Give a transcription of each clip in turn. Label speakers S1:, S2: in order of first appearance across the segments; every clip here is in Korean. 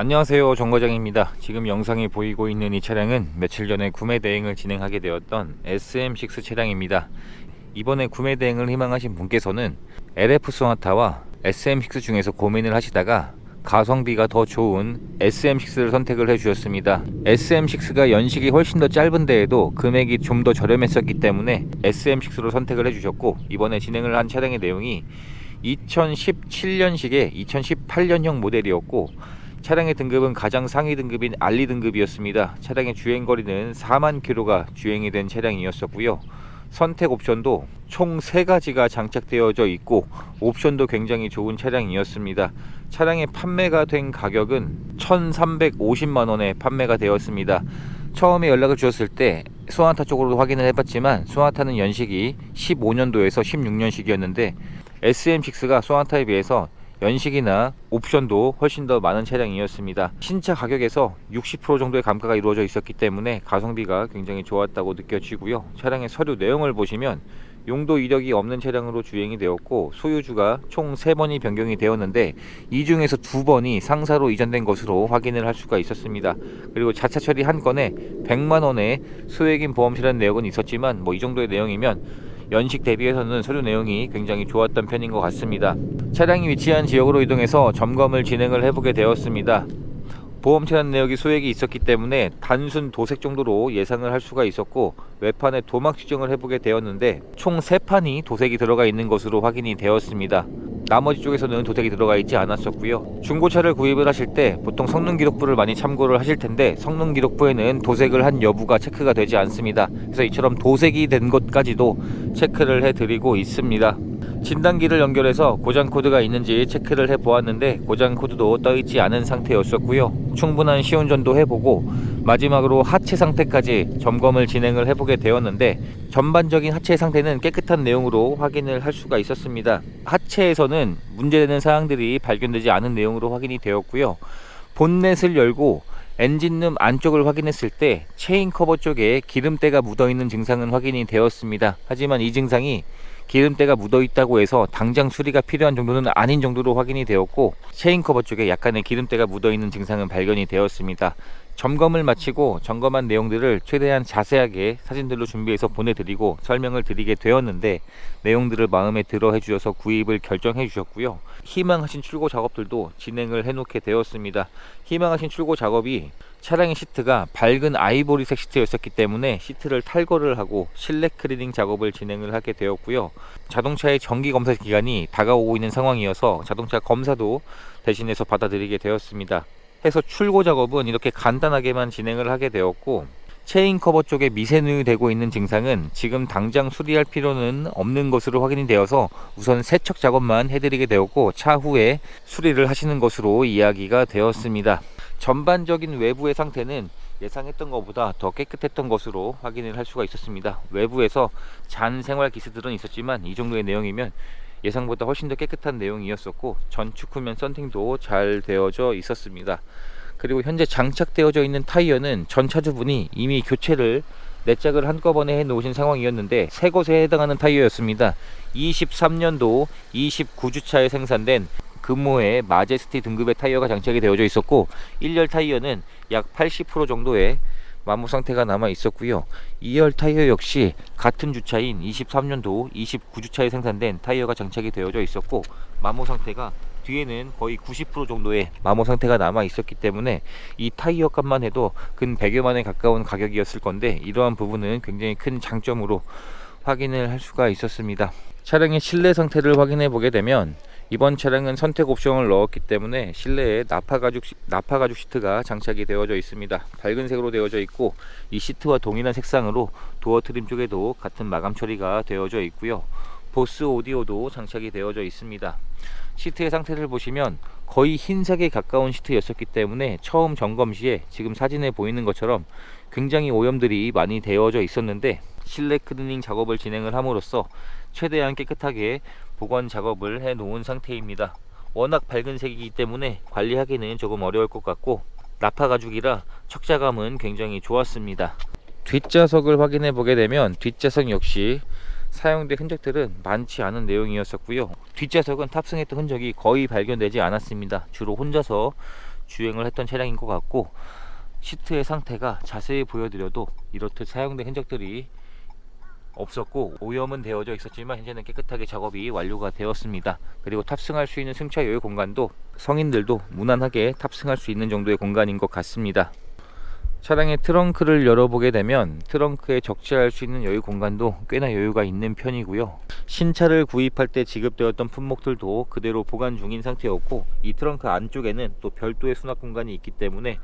S1: 안녕하세요. 정과장입니다. 지금 영상이 보이고 있는 이 차량은 며칠 전에 구매 대행을 진행하게 되었던 SM6 차량입니다. 이번에 구매 대행을 희망하신 분께서는 LF 소나타와 SM6 중에서 고민을 하시다가 가성비가 더 좋은 SM6를 선택을 해주셨습니다. SM6가 연식이 훨씬 더 짧은 데에도 금액이 좀 더 저렴했었기 때문에 SM6로 선택을 해주셨고 이번에 진행을 한 차량의 내용이 2017년식의 2018년형 모델이었고 차량의 등급은 가장 상위 등급인 알리 등급이었습니다. 차량의 주행 거리는 4만 킬로가 주행이 된 차량이었었고요. 선택 옵션도 총 3가지가 장착되어져 있고 옵션도 굉장히 좋은 차량이었습니다. 차량의 판매가 된 가격은 1,350만 원에 판매가 되었습니다. 처음에 연락을 주었을 때 소나타 쪽으로 확인을 해봤지만 소나타는 연식이 15년도에서 16년식이었는데 SM6가 소나타에 비해서 연식이나 옵션도 훨씬 더 많은 차량이었습니다. 신차 가격에서 60% 정도의 감가가 이루어져 있었기 때문에 가성비가 굉장히 좋았다고 느껴지고요. 차량의 서류 내용을 보시면 용도 이력이 없는 차량으로 주행이 되었고 소유주가 총 3번이 변경이 되었는데 이 중에서 2번이 상사로 이전된 것으로 확인을 할 수가 있었습니다. 그리고 자차 처리 한 건에 100만 원의 소액인 보험이라는 내역은 있었지만 뭐 이 정도의 내용이면 연식 대비해서는 서류 내용이 굉장히 좋았던 편인 것 같습니다. 차량이 위치한 지역으로 이동해서 점검을 진행을 해보게 되었습니다. 보험 체납 내역이 소액이 있었기 때문에 단순 도색 정도로 예상을 할 수가 있었고 외판에 도막 지정을 해보게 되었는데 총 3판이 도색이 들어가 있는 것으로 확인이 되었습니다. 나머지 쪽에서는 도색이 들어가 있지 않았었고요. 중고차를 구입을 하실 때 보통 성능 기록부를 많이 참고를 하실 텐데 성능 기록부에는 도색을 한 여부가 체크가 되지 않습니다. 그래서 이처럼 도색이 된 것까지도 체크를 해드리고 있습니다. 진단기를 연결해서 고장 코드가 있는지 체크를 해 보았는데 고장 코드도 떠 있지 않은 상태였었고요. 충분한 시운전도 해보고 마지막으로 하체 상태까지 점검을 진행을 해보게 되었는데 전반적인 하체 상태는 깨끗한 내용으로 확인을 할 수가 있었습니다. 하체에서는 문제되는 사항들이 발견되지 않은 내용으로 확인이 되었고요. 본넷을 열고 엔진룸 안쪽을 확인했을 때 체인 커버 쪽에 기름때가 묻어 있는 증상은 확인이 되었습니다. 하지만 이 증상이 기름때가 묻어 있다고 해서 당장 수리가 필요한 정도는 아닌 정도로 확인이 되었고 체인 커버 쪽에 약간의 기름때가 묻어 있는 증상은 발견이 되었습니다. 점검을 마치고 점검한 내용들을 최대한 자세하게 사진들로 준비해서 보내드리고 설명을 드리게 되었는데 내용들을 마음에 들어 해주셔서 구입을 결정해 주셨고요. 희망하신 출고 작업들도 진행을 해놓게 되었습니다. 희망하신 출고 작업이 차량의 시트가 밝은 아이보리색 시트였었기 때문에 시트를 탈거를 하고 실내 클리닝 작업을 진행을 하게 되었고요. 자동차의 정기 검사 기간이 다가오고 있는 상황이어서 자동차 검사도 대신해서 받아들이게 되었습니다. 해서 출고 작업은 이렇게 간단하게만 진행을 하게 되었고 체인 커버 쪽에 미세누이 되고 있는 증상은 지금 당장 수리할 필요는 없는 것으로 확인이 되어서 우선 세척 작업만 해드리게 되었고 차후에 수리를 하시는 것으로 이야기가 되었습니다. 전반적인 외부의 상태는 예상했던 것보다 더 깨끗했던 것으로 확인을 할 수가 있었습니다. 외부에서 잔 생활 기스들은 있었지만 이 정도의 내용이면 예상보다 훨씬 더 깨끗한 내용이었었고 전 축 후면 썬팅도 잘 되어져 있었습니다. 그리고 현재 장착되어져 있는 타이어는 전 차주분이 이미 교체를 내짝을 한꺼번에 해 놓으신 상황이었는데 새 것에 해당하는 타이어였습니다. 23년도 29주차에 생산된 금호의 마제스티 등급의 타이어가 장착이 되어져 있었고 1열 타이어는 약 80% 정도의 마모 상태가 남아 있었고요. 2열 타이어 역시 같은 주차인 23년도 29주차에 생산된 타이어가 장착이 되어져 있었고 마모 상태가 뒤에는 거의 90% 정도의 마모 상태가 남아 있었기 때문에 이 타이어 값만 해도 근 100여 만에 가까운 가격이었을 건데 이러한 부분은 굉장히 큰 장점으로 확인을 할 수가 있었습니다. 차량의 실내 상태를 확인해 보게 되면 이번 차량은 선택 옵션을 넣었기 때문에 실내에 나파 가죽 시- 나파 가죽 시트가 장착이 되어져 있습니다. 밝은 색으로 되어져 있고 이 시트와 동일한 색상으로 도어 트림 쪽에도 같은 마감 처리가 되어져 있고요. 보스 오디오도 장착이 되어져 있습니다. 시트의 상태를 보시면 거의 흰색에 가까운 시트였었기 때문에 처음 점검 시에 지금 사진에 보이는 것처럼 굉장히 오염들이 많이 되어져 있었는데 실내 클리닝 작업을 진행을 함으로써 최대한 깨끗하게 보관 작업을 해 놓은 상태입니다. 워낙 밝은 색이기 때문에 관리하기는 조금 어려울 것 같고 나파 가죽이라 척자감은 굉장히 좋았습니다. 뒷좌석을 확인해 보게 되면 뒷좌석 역시 사용된 흔적들은 많지 않은 내용이었었고요. 뒷좌석은 탑승했던 흔적이 거의 발견되지 않았습니다. 주로 혼자서 주행을 했던 차량인 것 같고 시트의 상태가 자세히 보여드려도 이렇듯 사용된 흔적들이 없었고 오염은 되어져 있었지만 현재는 깨끗하게 작업이 완료가 되었습니다. 그리고 탑승할 수 있는 승차 여유 공간도 성인들도 무난하게 탑승할 수 있는 정도의 공간인 것 같습니다. 차량의 트렁크를 열어보게 되면 트렁크에 적재할 수 있는 여유 공간도 꽤나 여유가 있는 편이고요. 신차를 구입할 때 지급되었던 품목들도 그대로 보관 중인 상태였고 이 트렁크 안쪽에는 또 별도의 수납 공간이 있기 때문에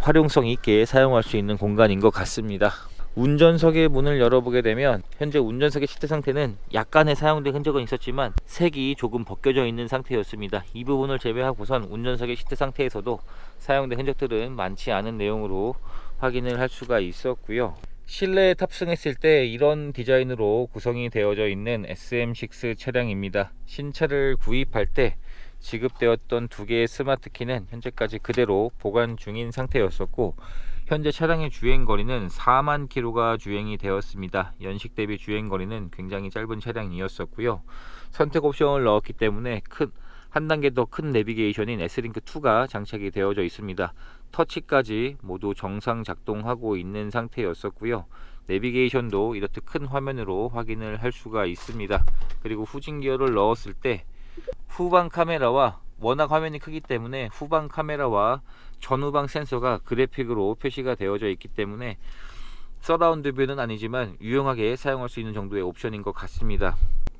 S1: 활용성 있게 사용할 수 있는 공간인 것 같습니다. 운전석의 문을 열어보게 되면 현재 운전석의 시트 상태는 약간의 사용된 흔적은 있었지만 색이 조금 벗겨져 있는 상태였습니다. 이 부분을 제외하고선 운전석의 시트 상태에서도 사용된 흔적들은 많지 않은 내용으로 확인을 할 수가 있었고요. 실내에 탑승했을 때 이런 디자인으로 구성이 되어져 있는 SM6 차량입니다. 신차를 구입할 때 지급되었던 두 개의 스마트 키는 현재까지 그대로 보관 중인 상태였었고 현재 차량의 주행 거리는 4만 킬로가 주행이 되었습니다. 연식 대비 주행 거리는 굉장히 짧은 차량이었었고요. 선택 옵션을 넣었기 때문에 큰 한 단계 더 큰 내비게이션인 S링크 2가 장착이 되어져 있습니다. 터치까지 모두 정상 작동하고 있는 상태였었고요. 내비게이션도 이렇듯 큰 화면으로 확인을 할 수가 있습니다. 그리고 후진 기어를 넣었을 때 후방 카메라와 워낙 화면이 크기 때문에 후방 카메라와 전후방 센서가 그래픽으로 표시가 되어져 있기 때문에 서라운드 뷰는 아니지만 유용하게 사용할 수 있는 정도의 옵션인 것 같습니다.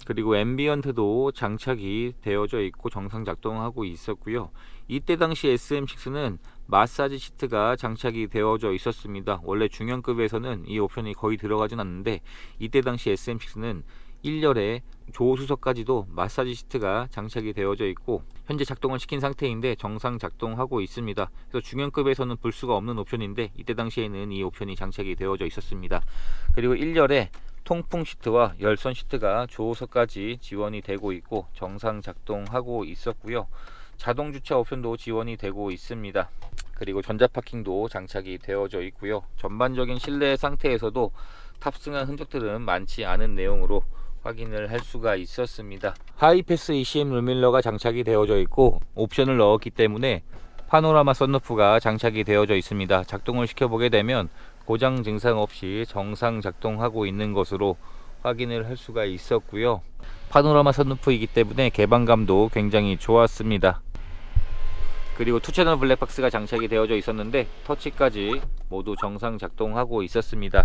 S1: 그리고 앰비언트도 장착이 되어져 있고 정상 작동하고 있었고요. 이때 당시 SM6는 마사지 시트가 장착이 되어져 있었습니다. 원래 중형급에서는 이 옵션이 거의 들어가진 않는데 이때 당시 SM6는 1열에 조수석까지도 마사지 시트가 장착이 되어져 있고 현재 작동을 시킨 상태인데 정상 작동하고 있습니다. 그래서 중형급에서는 볼 수가 없는 옵션인데 이때 당시에는 이 옵션이 장착이 되어져 있었습니다. 그리고 1열에 통풍 시트와 열선 시트가 조수석까지 지원이 되고 있고 정상 작동하고 있었고요. 자동 주차 옵션도 지원이 되고 있습니다. 그리고 전자 파킹도 장착이 되어져 있고요. 전반적인 실내 상태에서도 탑승한 흔적들은 많지 않은 내용으로 확인을 할 수가 있었습니다. 하이패스 ECM 루밀러가 장착이 되어져 있고 옵션을 넣었기 때문에 파노라마 썬루프가 장착이 되어져 있습니다. 작동을 시켜보게 되면 고장 증상 없이 정상 작동하고 있는 것으로 확인을 할 수가 있었고요. 파노라마 썬루프이기 때문에 개방감도 굉장히 좋았습니다. 그리고 투채널 블랙박스가 장착이 되어져 있었는데 터치까지 모두 정상 작동하고 있었습니다.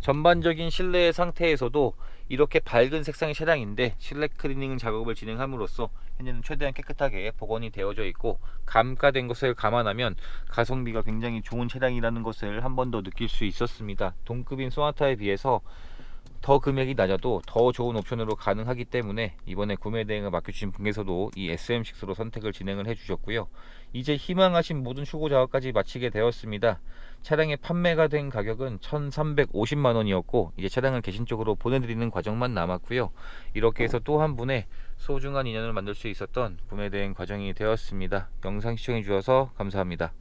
S1: 전반적인 실내의 상태에서도 이렇게 밝은 색상의 차량인데 실내 클리닝 작업을 진행함으로써 현재는 최대한 깨끗하게 복원이 되어져 있고 감가된 것을 감안하면 가성비가 굉장히 좋은 차량이라는 것을 한 번 더 느낄 수 있었습니다. 동급인 소나타에 비해서 더 금액이 낮아도 더 좋은 옵션으로 가능하기 때문에 이번에 구매 대행을 맡겨주신 분께서도 이 SM6로 선택을 진행을 해주셨고요. 이제 희망하신 모든 수고 작업까지 마치게 되었습니다. 차량의 판매가 된 가격은 1,350만 원이었고 이제 차량을 개신 쪽으로 보내드리는 과정만 남았고요. 이렇게 해서 또 한 분의 소중한 인연을 만들 수 있었던 구매 대행 과정이 되었습니다. 영상 시청해 주셔서 감사합니다.